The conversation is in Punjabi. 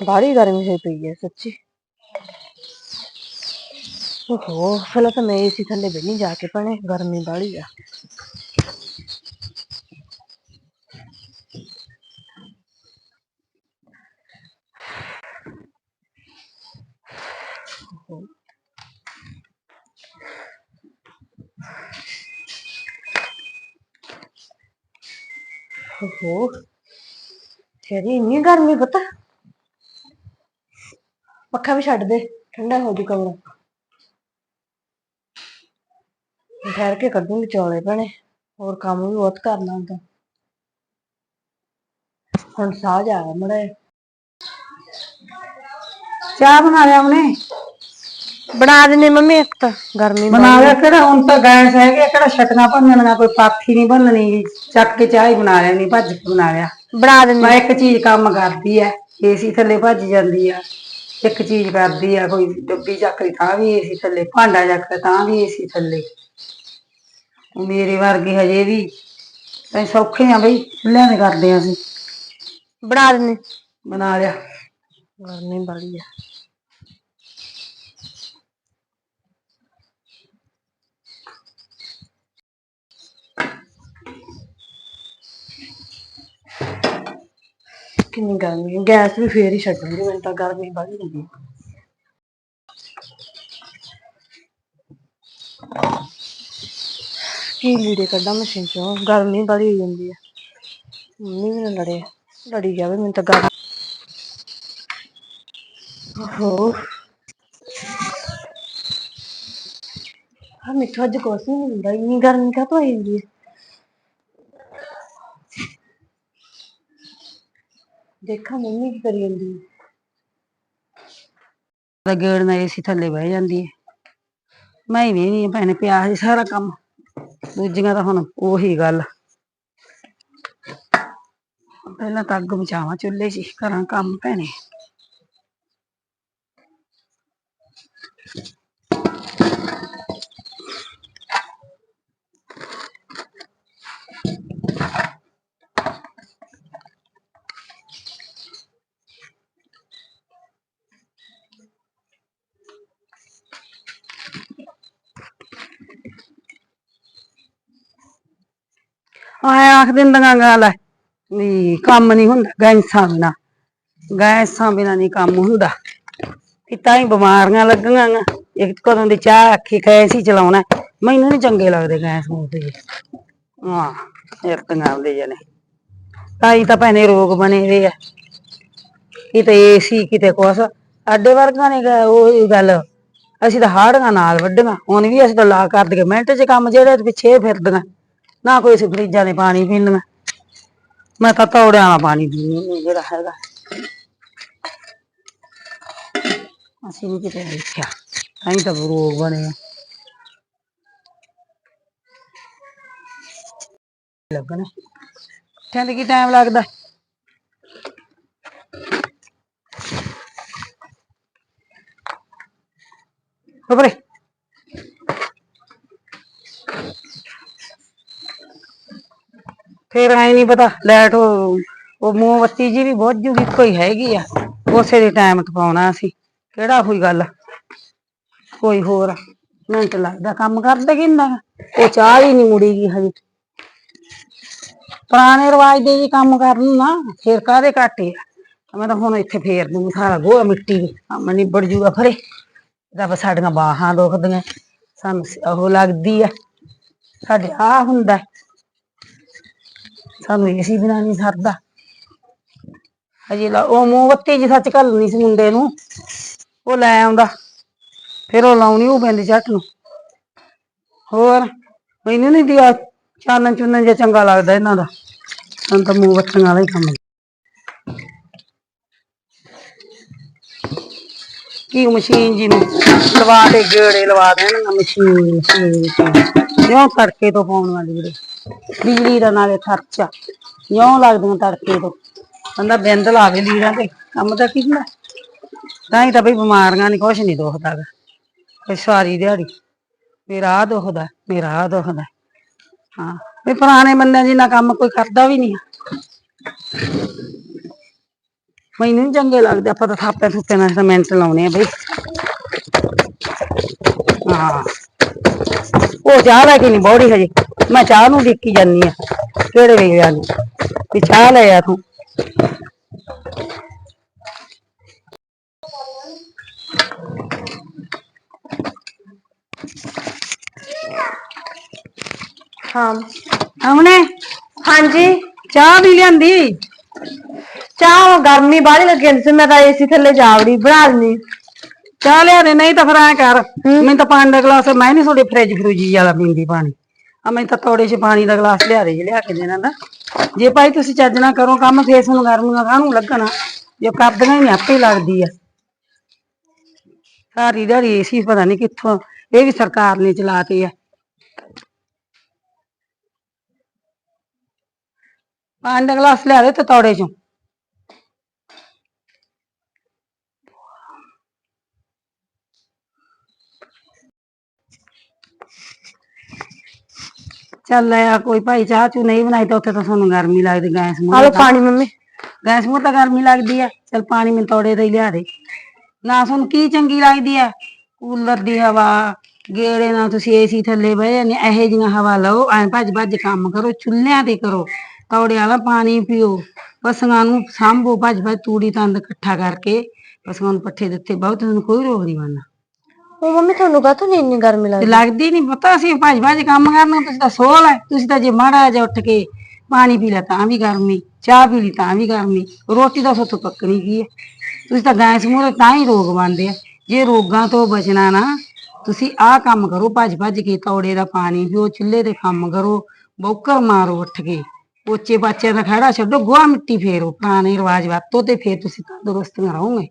ਬਾਹਲੀ ਗਰਮੀ ਹੋਈ ਪਈ ਹੈ, ਸੱਚੀ। ਓਹੋ, ਪਹਿਲਾਂ ਤਾਂ ਮੈਂ ਏਸੀ ਥੱਲੇ ਬੈਣੀ ਜਾ ਕੇ ਭੈਣੇ, ਗਰਮੀ ਬਾਹਲੀ ਆ। ਓਹੋ। ਤੇਰੀ ਇੰਨੀ ਗਰਮੀ ਪਤਾ। ਪੱਖਾ ਵੀ ਛੱਡ ਦੇ ਠੰਡਾ ਹੋ ਜੂ ਕਮਰਾ ਠਹਿਰ ਕੇ ਕੱਢੂੰਗੀ ਚੌਲੇ ਭੈਣੇ ਹੋਰ ਕੰਮ ਵੀ ਬਹੁਤ ਕਰਨਾ ਹੁੰਦਾ ਹੁਣ ਸਾਹ ਜਾ ਆਇਆ ਮੜਾ ਚਾਹ ਬਣਾ ਲਿਆ ਉਹਨੇ? ਬਣਾ ਦਿੰਦੇ ਮੰਮੀ ਇੱਕ ਤਾਂ ਗਰਮੀ ਬਣਾ ਲਿਆ ਕਿਹੜਾ ਹੁਣ ਤਾਂ ਗੈਸ ਹੈਗੇ ਕਿਹੜਾ ਛਟਣਾ ਭੰਨਣਾ ਕੋਈ ਪਾਥੀ ਨਹੀਂ ਭੰਨਣੀ ਚੱਕ ਕੇ ਚਾਹ ਹੀ ਬਣਾ ਲੈਣੀ ਭੱਜ ਕੇ ਬਣਾ ਲਿਆ। ਬਣਾ ਦਿੰਦੇ। ਮੈਂ ਇੱਕ ਚੀਜ਼ ਕੰਮ ਕਰਦੀ ਐ ਏਸੀ ਥੱਲੇ ਭੱਜ ਜਾਂਦੀ ਆ। ਇੱਕ ਚੀਜ਼ ਕਰਦੀ ਆ ਕੋਈ ਡੱਬੀ ਚੱਕ ਲਈ ਤਾਂ ਵੀ ਏਸੀ ਥੱਲੇ ਭਾਂਡਾ ਚੱਕ ਲਿਆ ਤਾਂ ਵੀ ਏਸੀ ਥੱਲੇ। ਉਹ ਮੇਰੇ ਵਰਗੇ ਹਜੇ ਵੀ ਐ ਸੌਖੇ ਆ ਬਈ ਚੁੱਲ੍ਹਿਆਂ ਦੇ ਕਰਦੇ ਆ ਅਸੀਂ। ਬਣਾ ਦਿੰਦੇ। ਬਣਾ ਲਿਆ। ਗਰਮੀ ਬੜੀ ਆ। ਕਿੰਨੀ ਗਰਮੀ ਹੈ? ਗੈਸ ਵੀ ਫੇਰ ਹੀ ਛੱਡੂਗੀ ਮੈਨੂੰ ਤਾਂ ਗਰਮੀ ਬੜੀ ਲੱਗੀ ਕੀ ਲੀੜੇ ਕੱਢਾਂ ਮਸ਼ੀਨ ਚੋਂ? ਗਰਮੀ ਬੜੀ ਹੋ ਜਾਂਦੀ ਹੈ। ਮੰਮੀ ਵੀ ਨਾ ਲੜੇ, ਲੜੀ ਜਾਵੇ, ਮੈਨੂੰ ਤਾਂ ਗਰਮ ਓਹੋ ਹਾਂ ਮਿੱਠੂ ਅੱਜ ਕੁਛ ਨਹੀਂ ਹੁੰਦਾ, ਇੰਨੀ ਗਰਮੀ ਕਾਹ ਤੋਂ ਜਾਂਦੀ ਹੈ? ਦੇਖਾਂ ਮੰਮੀ ਕੀ ਕਰੀ ਜਾਂਦੀ ਹੈ। ਦਾ ਗੇੜ ਨਾ ਏਸੀ ਥੱਲੇ ਬਹਿ ਜਾਂਦੀ ਹੈ। ਮੈਂ ਹੀ ਨਹੀਂ ਭੈਣੇ ਪਿਆ ਸੀ ਸਾਰਾ ਕੰਮ। ਦੂਜੀਆਂ ਤਾਂ ਹੁਣ ਉਹੀ ਗੱਲ। ਪਹਿਲਾਂ ਤਾਂ ਅੱਗ ਬਚਾਵਾਂ ਚੁੱਲ੍ਹੇ 'ਚ ਹੀ, ਕਰਾਂ ਕੰਮ ਭੈਣੇ। ਆਏ ਆਖ ਦਿੰਦੀਆਂ ਗੱਲ। ਹੈ ਵੀ ਕੰਮ ਨਹੀਂ ਹੁੰਦਾ, ਗੈਸਾਂ ਬਿਨਾ। ਗੈਸਾਂ ਬਿਨਾ ਨਹੀਂ ਕੰਮ ਹੁੰਦਾ। ਕਿ ਹੀ ਬਿਮਾਰੀਆਂ ਲੱਗੀਆਂ ਗਾ ਇੱਕ ਕਦੋਂ ਦੀ ਚਾਹ ਆਖੀ, ਗੈਸ ਹੀ ਚਲਾਉਣਾ। ਮੈਨੂੰ ਨਹੀਂ ਚੰਗੇ ਲੱਗਦੇ ਗੈਸ ਮੂਤੇ ਜੀ ਹਾਂ ਇਰਤੀਆਂ ਆਉਂਦੇ ਜਨੇ ਤਾਂ ਤਾਂ ਭੈਣੇ ਰੋਗ ਬਣੇ ਵੇ ਆ। ਕਿਤੇ ਏਸੀ, ਕਿਤੇ ਕੁਛ। ਅੱਡੇ ਵਰਗਾ ਨੇ ਗਾ ਉਹ ਗੱਲ। ਅਸੀਂ ਤਾਂ ਹਾੜੀਆਂ ਨਾਲ ਵੱਡੀਆਂ। ਹੁਣ ਵੀ ਅਸੀਂ ਤਾਂ ਲਾ ਕਰ ਦਈਏ। ਮਿੰਟ 'ਚ ਕੰਮ ਜਿਹੜੇ ਪਿੱਛੇ ਫਿਰਦੀਆਂ। ਨਾ ਕੋਈ ਅਸੀਂ ਫਰਿੱਜਾਂ ਦੇ ਪਾਣੀ ਪੀਣਾ ਮੈਂ ਤਾਂ ਤੌੜਿਆਂ ਦਾ ਪਾਣੀ ਪੀਂਦੀ ਜਿਹੜਾ ਹੈਗਾ। ਅਸੀਂ ਨਹੀਂ ਕਿਤੇ ਦੇਖਿਆ ਤਾਂ ਹੀ ਤਾਂ ਰੋਗ ਬਣੇ ਆ। ਲੱਗਣਾ। ਕਹਿੰਦੇ ਕੀ ਟਾਈਮ ਲੱਗਦਾ? ਉਪਰੇ ਫੇਰ ਐ ਨਹੀਂ ਪਤਾ, ਲਾਈਟ ਉਹ ਮੋਮਬੱਤੀ ਜੀ ਵੀ ਬਹੁਤ ਜੂਗੀ ਕੋਈ ਹੈਗੀ ਆ। ਉਸੇ ਦੇ ਟਾਈਮ ਤੇ ਪਾਉਣਾ ਅਸੀਂ, ਕਿਹੜਾ ਕੋਈ ਗੱਲ? ਕੋਈ ਹੋਰ, ਮਿੰਟ ਲੱਗਦਾ, ਕੰਮ ਕਰਦੇ ਕਿੰਨਾ ਉਹ ਚਾਹ ਹੀ ਨਹੀਂ ਮੁੜੀਗੀ ਹਜੇ। ਪੁਰਾਣੇ ਰਿਵਾਜ ਦੇ ਜੀ ਕੰਮ ਕਰਨ ਨਾ, ਫੇਰ ਕਾਹਦੇ ਘਾਟੇ ਆ? ਮੈਂ ਤਾਂ ਹੁਣ ਇੱਥੇ ਫੇਰ ਦੂੰ ਸਾਰਾ ਗੋਹਾ ਮਿੱਟੀ ਦੇ, ਕੰਮ ਨਿਬੜ ਜੂਗਾ ਫਰੇ ਰੱਬ ਸਾਡੀਆਂ ਬਾਹਾਂ ਦੁਖਦੀਆਂ, ਸਾਨੂੰ ਉਹ ਲੱਗਦੀ ਆ। ਸਾਡੇ ਆ ਹੁੰਦਾ। ਸਾਨੂੰ ਏਸੀ ਬਿਨਾਂ ਨਹੀਂ ਸਰਦਾ। ਹਜੇ ਲਾ ਉਹ ਮੋਮਬੱਤੀ ਜੀ ਸੱਚ ਘੱਲਣੀ ਸੀ ਮੁੰਡੇ ਨੂੰ। ਉਹ ਲੈ ਆਉਂਦਾ। ਫਿਰ ਉਹ ਲਾਉਣੀ ਉਹ ਪੈਂਦੀ ਝੱਟ ਨੂੰ। ਹੋਰ, ਮੈਨੂੰ ਨਹੀਂ ਦਿਆ ਚਾਨਣ ਚੁੰਨਣ ਜਿਹਾ ਚੰਗਾ ਲੱਗਦਾ ਇਹਨਾਂ ਦਾ। ਸਾਨੂੰ ਤਾਂ ਮੋਮਬੱਤੀਆਂ ਵਾਲਾ ਹੀ ਕੰਮ ਕੀ ਮਸ਼ੀਨ ਜੀ ਨੂੰ? ਲਵਾ ਕੇ ਗੇੜੇ ਲਵਾ ਦੇਣ ਮਸ਼ੀਨ ਮਸ਼ੀਨ ਜਿਉਂ ਤੜਕੇ ਤੋਂ ਪਾਉਣ ਵਾਲੀ ਵੀਰੇ। ਬਿਜਲੀ ਦਾ ਨਾਲੇ ਖਰਚਾ। ਜਿਉਂ ਲੱਗਦੀਆਂ ਤੜਕੇ ਤੋਂ। ਬੰਦਾ ਬਿੰਦ ਲਾਵੇ ਲੀਰਾਂ ਤੇ। ਕੰਮ ਤਾਂ ਕੀ ਹੁੰਦਾ? ਤਾਂ ਹੀ ਤਾਂ ਬਈ ਬਿਮਾਰੀਆਂ ਨਹੀਂ ਕੁਛ ਨਹੀਂ ਦੁਖਦਾ ਗਾ। ਕੋਈ ਸਾਰੀ ਦਿਹਾੜੀ। ਮੇਰਾ ਆ ਦੁਖਦਾ, ਮੇਰਾ ਆ ਦੁਖਦਾ। ਹਾਂ। ਵੀ ਪੁਰਾਣੇ ਬੰਦਿਆਂ ਜਿੰਨਾ ਕੰਮ ਕੋਈ ਕਰਦਾ ਵੀ ਨਹੀਂ ਮੈਨੂੰ ਨੀ ਚੰਗੇ ਲੱਗਦੇ ਆਪਾਂ ਤਾਂ ਥਾਪੇ ਥੁੱਪੇ ਨਾਲ ਤਾਂ ਮਿੰਟ ਲਾਉਣੇ ਆ ਬਈ। ਹਾਂ। ਉਹ ਚਾਹ ਲੈ ਕੇ ਨਹੀਂ ਬੋੜੀ ਹਜੇ। ਮੈਂ ਚਾਹ ਨੂੰ ਦੇਖੀ ਜਾਨੀ ਆ ਕਿਹੜੇ ਵੇਲੇ ਗਈ? ਵੀ ਚਾਹ ਲੈ ਆ ਤੂੰ। ਹਾਂ। ਆਮਨੇ ਹਾਂਜੀ। ਚਾਹ ਵੀ ਲਿਆਂਦੀ? ਚਾਹ ਗਰਮੀ ਬਾਹਲੀ ਲੱਗੀ ਜਾਂਦੀ ਸੀ ਮੈਂ ਤਾਂ ਏਸੀ ਥੱਲੇ ਜਾਵੜੀ ਬਣਾ ਲੈਣੀ ਚਾਹ ਲਿਆ ਦੇ ਨਹੀਂ ਤਾਂ ਫਿਰ ਐ ਕਰ ਮੈਨੂੰ ਤਾਂ ਪਾਣੀ ਦਾ ਗਲਾਸ ਮੈਂ ਨਹੀਂ ਤੁਹਾਡੇ ਫ੍ਰਿਜ ਫਰੂਜੀ ਵਾਲਾ ਪੀਂਦੀ ਪਾਣੀ। ਆ ਮੈਨੂੰ ਤਾਂ ਤੋੜੇ 'ਚ ਪਾਣੀ ਦਾ ਗਲਾਸ ਲਿਆ ਦੇ ਜੇ ਲਿਆ ਕੇ ਦੇਣਾ ਦਾ ਜੇ ਭਾਈ ਤੁਸੀਂ ਚੱਜ ਨਾ ਕਰੋ ਕੰਮ ਫੇਸ ਨੂੰ ਗਰਮੀਆਂ ਕਾਹਨੂੰ ਲੱਗਣਾ? ਜੋ ਕਰਦੀਆਂ ਹੀ ਨਹੀਂ ਆਪੇ ਲੱਗਦੀ ਆ। ਸਾਰੀ ਦਿਹਾੜੀ ਏਸੀ ਪਤਾ ਨਹੀਂ ਕਿੱਥੋਂ ਇਹ ਵੀ ਸਰਕਾਰ ਨੇ ਚਲਾਤੇ ਆ। ਪਾਣੀ ਦਾ ਗਲਾਸ ਲਿਆ ਦੇ ਤੇ ਤੋੜੇ 'ਚੋਂ। ਚੱਲ ਆ ਕੋਈ ਭਾਈ ਚਾਹ ਚੂ ਨਹੀਂ ਬਣਾਈ ਤਾਂ ਉੱਥੇ ਤਾਂ ਤੁਹਾਨੂੰ ਗਰਮੀ ਲੱਗਦੀ ਗੈਸ ਮੂਹਰੇ ਆਲੋ ਪਾਣੀ ਮੰਮੀ। ਗੈਸ ਮੂਹਰੇ ਤਾਂ ਗਰਮੀ ਲੱਗਦੀ ਆ। ਚੱਲ ਪਾਣੀ ਮੈਨੂੰ ਤੋੜੇ ਦਾ ਲਿਆ ਦੇ। ਨਾ ਤੁਹਾਨੂੰ ਕੀ ਚੰਗੀ ਲੱਗਦੀ ਆ? ਕੂਲਰ ਦੀ ਹਵਾ ਗੇੜੇ ਨਾਲ ਤੁਸੀਂ ਏਸੀ ਥੱਲੇ ਬਹਿ ਜਾਂਦੇ ਇਹੋ ਜਿਹੀਆਂ ਹਵਾ ਲਓ ਐਂ ਭੱਜ ਭੱਜ ਕੰਮ ਕਰੋ ਚੁੱਲ੍ਹਿਆਂ ਤੇ ਕਰੋ ਤੌੜੇ ਵਾਲਾ ਪਾਣੀ ਪੀਓ। ਪਸ਼ੂਆਂ ਨੂੰ ਸਾਂਭੋ ਭੱਜ ਭੱਜ ਤੂੜੀ ਤੰਦ ਇਕੱਠਾ ਕਰਕੇ ਪਸ਼ੂਆਂ ਨੂੰ ਪੱਠੇ ਦਿੱਤੇ ਬਹੁਤ ਤੁਹਾਨੂੰ ਕੋਈ ਰੋਗ ਨਹੀਂ ਬਣਨਾ। ਉਹ ਮੰਮੀ ਤੁਹਾਨੂੰ ਕਾਹਤੋਂ ਨਹੀਂ ਇੰਨੀ ਗਰਮੀ ਤੇ ਲੱਗਦੀ? ਲੱਗਦੀ ਨਹੀਂ ਪਤਾ, ਅਸੀਂ ਭੱਜ ਭੱਜ ਕੰਮ ਕਰਨਾ, ਤੁਸੀਂ ਤਾਂ ਸੋਹਲ ਹੈ ਤੁਸੀਂ ਤਾਂ ਜੇ ਮਾੜਾ ਜਿਹਾ ਉੱਠ ਕੇ ਪਾਣੀ ਪੀ ਲਿਆ ਤਾਂ ਵੀ ਗਰਮੀ, ਚਾਹ ਪੀ ਲਈ ਤਾਂ ਵੀ ਗਰਮੀ, ਰੋਟੀ ਤਾਂ ਸੋਤੋਂ ਪੱਕਣੀ ਕੀ ਹੈ। ਤੁਸੀਂ ਤਾਂ ਗੈਸ ਮੂਹਰੇ ਤਾਂ ਹੀ ਰੋਗ ਬਣਦੇ ਆ। ਜੇ ਰੋਗਾਂ ਤੋਂ ਬਚਣਾ ਨਾ, ਤੁਸੀਂ ਆਹ ਕੰਮ ਕਰੋ, ਭੱਜ ਭੱਜ ਕੇ ਤੌੜੇ ਦਾ ਪਾਣੀ ਪੀਓ, ਚੁੱਲ੍ਹੇ ਤੇ ਕੰਮ ਕਰੋ, ਬੌਕਰ ਮਾਰੋ ਉੱਠ ਕੇ। ਪੋਚੇ ਪਾਚੇ ਦਾ ਖੜਾ ਛੱਡੋ, ਗੋਹਾ ਮਿੱਟੀ ਫੇਰੋ, ਪੁਰਾਣੇ ਰਿਵਾਜ ਵਰਤੋ ਤੇ ਫੇਰ ਤੁਸੀਂ ਤੰਦਰੁਸਤ ਰਹੋਗੇ